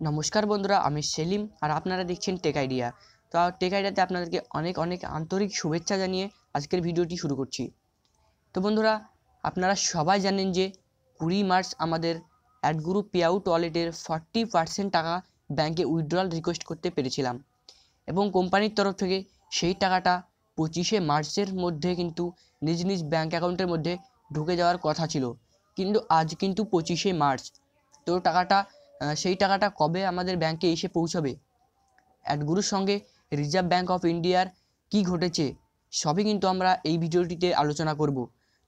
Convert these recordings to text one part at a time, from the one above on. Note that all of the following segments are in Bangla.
নমস্কার বন্ধুরা, আমি সেলিম আর আপনারা দেখছেন টেক আইডিয়া তো টেক আইডিয়াতে আপনাদেরকে অনেক অনেক আন্তরিক শুভেচ্ছা জানিয়ে আজকের ভিডিওটি শুরু করছি। তো বন্ধুরা, আপনারা সবাই জানেন যে কুড়ি মার্চ আমাদের অ্যাডগুরু পে আউট ওয়ালেটের ফর্টি পার্সেন্ট টাকা ব্যাংকে উইথড্রয়াল রিকোয়েস্ট করতে পেরেছিলাম এবং কোম্পানির তরফ থেকে সেই টাকাটা পঁচিশে মার্চের মধ্যে কিন্তু নিজ নিজ ব্যাঙ্ক অ্যাকাউন্টের মধ্যে ঢুকে যাওয়ার কথা ছিল। কিন্তু আজ কিন্তু পঁচিশে মার্চ। তো টাকাটা সেই টাকাটা কবে আমাদের ব্যাংকে এসে পৌঁছাবে? অ্যাডগুরুর সঙ্গে রিজার্ভ ব্যাঙ্ক অফ ইন্ডিয়ার কি ঘটেছে, সবই কিন্তু আমরা এই ভিডিওটিতে আলোচনা করব।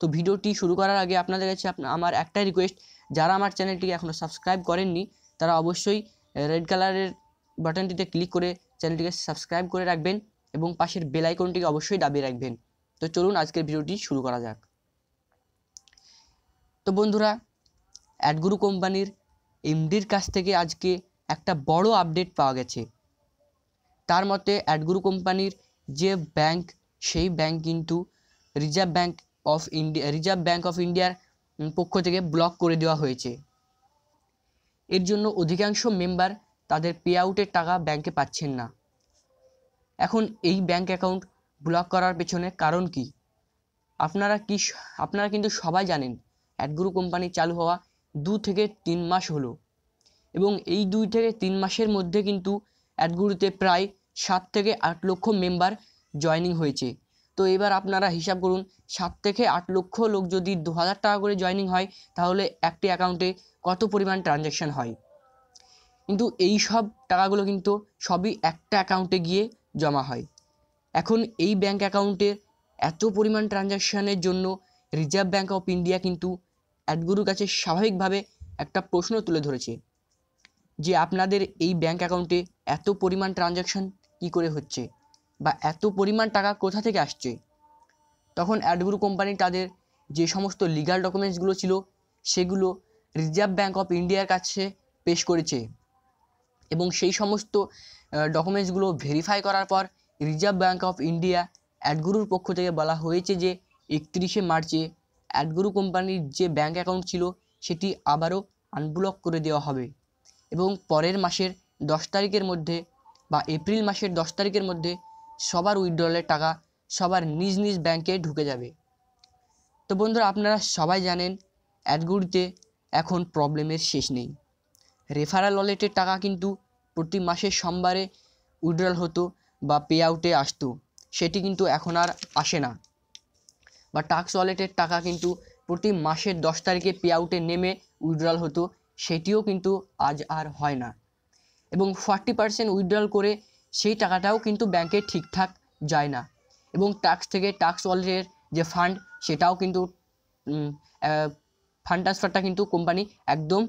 তো ভিডিওটি শুরু করার আগে আপনাদের কাছে আমার একটাই রিকোয়েস্ট যারা আমার চ্যানেলটিকে এখনও সাবস্ক্রাইব করেননি, তারা অবশ্যই রেড কালারের বাটনটিতে ক্লিক করে চ্যানেলটিকে সাবস্ক্রাইব করে রাখবেন এবং পাশের বেল আইকনটিকে অবশ্যই দাবিয়ে রাখবেন। তো চলুন আজকের ভিডিওটি শুরু করা যাক। তো বন্ধুরা অ্যাডগুরু কোম্পানির এমডির কাছ থেকে আজকে একটা বড় আপডেট পাওয়া গেছে। তার মতে অ্যাডগুরু কোম্পানির যে ব্যাংক সেই ব্যাংক কিন্তু reserve bank of India reserve bank of ইন্ডিয়ার পক্ষ থেকে ব্লক করে দেওয়া হয়েছে। এর জন্য অধিকাংশ মেম্বার তাদের পে আউটের টাকা ব্যাংকে পাচ্ছেন না। এখন এই ব্যাংক অ্যাকাউন্ট ব্লক করার পেছনে কারণ কি? আপনারা কি আপনারা কিন্তু সবাই জানেন অ্যাডগুরু কোম্পানি চালু হওয়া দু থেকে তিন মাস হলো। এবং এই দুই থেকে তিন মাসের মধ্যে কিন্তু অ্যাডগুরুতে প্রায় সাত থেকে আট লক্ষ মেম্বার জয়েনিং হয়েছে। তো এবার আপনারা হিসাব করুন, সাত থেকে আট লক্ষ লোক যদি দু হাজার টাকা করে জয়েনিং হয়, তাহলে একটি অ্যাকাউন্টে কত পরিমাণ ট্রানজ্যাকশান হয়? কিন্তু এই সব টাকাগুলো কিন্তু সবই একটা অ্যাকাউন্টে গিয়ে জমা হয়। এখন এই ব্যাঙ্ক অ্যাকাউন্টের এত পরিমাণ ট্রানজ্যাকশানের জন্য রিজার্ভ ব্যাঙ্ক অফ ইন্ডিয়া কিন্তু অ্যাডগুরুর কাছে স্বাভাবিকভাবে একটা প্রশ্ন তুলে ধরেছে যে আপনাদের এই ব্যাঙ্ক অ্যাকাউন্টে এত পরিমাণ ট্রানজ্যাকশান কী করে হচ্ছে? বা এত পরিমাণ টাকা কোথা থেকে আসছে? তখন অ্যাডগুরু কোম্পানি তাদের যে সমস্ত লিগাল ডকুমেন্টসগুলো ছিল, সেগুলো রিজার্ভ ব্যাঙ্ক অফ ইন্ডিয়ার কাছে পেশ করেছে এবং সেই সমস্ত ডকুমেন্টসগুলো ভেরিফাই করার পর রিজার্ভ ব্যাঙ্ক অফ ইন্ডিয়া অ্যাডগুরুর পক্ষ থেকে বলা হয়েছে যে একত্রিশে মার্চে অ্যাডগুরু কোম্পানির যে ব্যাঙ্ক অ্যাকাউন্ট ছিল, সেটি আবারও আনব্লক করে দেওয়া হবে। এবং পরের মাসের দশ তারিখের মধ্যে বা এপ্রিল মাসের দশ তারিখের মধ্যে সবার উইথড্রলের টাকা সবার নিজ নিজ ব্যাংকে ঢুকে যাবে। তো বন্ধুরা, আপনারা সবাই জানেন অ্যাডগুড়িতে এখন প্রবলেমের শেষ নেই। রেফারাল ওয়ালেটের টাকা কিন্তু প্রতি মাসের সোমবারে উইথড্রল হতো বা পে আউটে আসতো, সেটি কিন্তু এখন আর আসে না। বা টাক্স ওয়ালেটের টাকা কিন্তু প্রতি মাসের দশ তারিখে পে আউটে নেমে উইথড্রল হতো, সেটিও কিন্তু আজ আর হয় না। এবং ফর্টি পার্সেন্ট উইথড্রল করে সেই টাকাটাও কিন্তু ব্যাংকে ঠিকঠাক যায় না। এবং টাক্স থেকে টাক্স ওয়ালেটের যে ফান্ড সেটাও কিন্তু ফান্ড ট্রান্সফারটা কিন্তু কোম্পানি একদম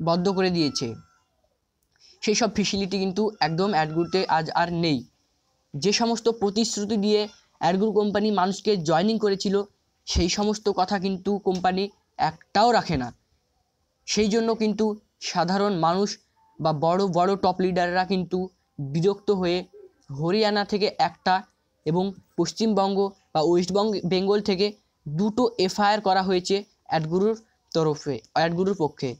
বদ্ধ করে দিয়েছে। সেই সব ফেসিলিটি কিন্তু একদম অ্যাডগুলোতে আজ আর নেই। যে সমস্ত প্রতিশ্রুতি দিয়ে অ্যাডগুরু কোম্পানি মানুষকে জয়েনিং করেছিল, সেই সমস্ত কথা কিন্তু কোম্পানি একটাও রাখে না। সেই জন্য কিন্তু সাধারণ মানুষ বা বড় বড় টপ লিডাররা কিন্তু বিরক্ত হয়ে হরিয়ানা থেকে একটা এবং পশ্চিমবঙ্গ বা ওয়েস্টবঙ্গ বেঙ্গল থেকে দুটো এফআইআর করা হয়েছে অ্যাডগুরুর তরফে অ্যাডগুরুর পক্ষে।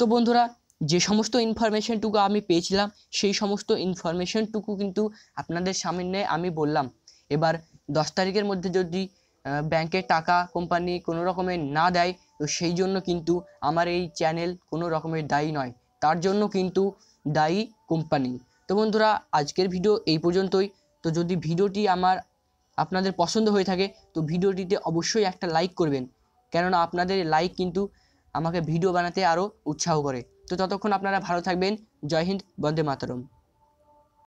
তো বন্ধুরা, যে সমস্ত ইনফরমেশনটুকু আমি পেয়েছিলাম, সেই সমস্ত ইনফরমেশনটুকু কিন্তু আপনাদের সামনে আমি বললাম। এবার দশ তারিখের মধ্যে যদি আহ, ব্যাংকে টাকা কোম্পানি কোনো রকমের না দেয় তো সেই জন্য কিন্তু আমার এই চ্যানেল কোনো রকমের দায়ী নয়। তার জন্য কিন্তু দায়ী কোম্পানি তো বন্ধুরা আজকের ভিডিও এই পর্যন্তই। তো যদি ভিডিওটি আমার আপনাদের পছন্দ হয়ে থাকে তো ভিডিওটিতে অবশ্যই একটা লাইক করবেন। কেননা আপনাদের লাইক কিন্তু আমাকে ভিডিও বানাতে আরও উৎসাহ করে। তো ততক্ষণ আপনারা ভালো থাকবেন। জয় হিন্দ বন্দে মাতরম।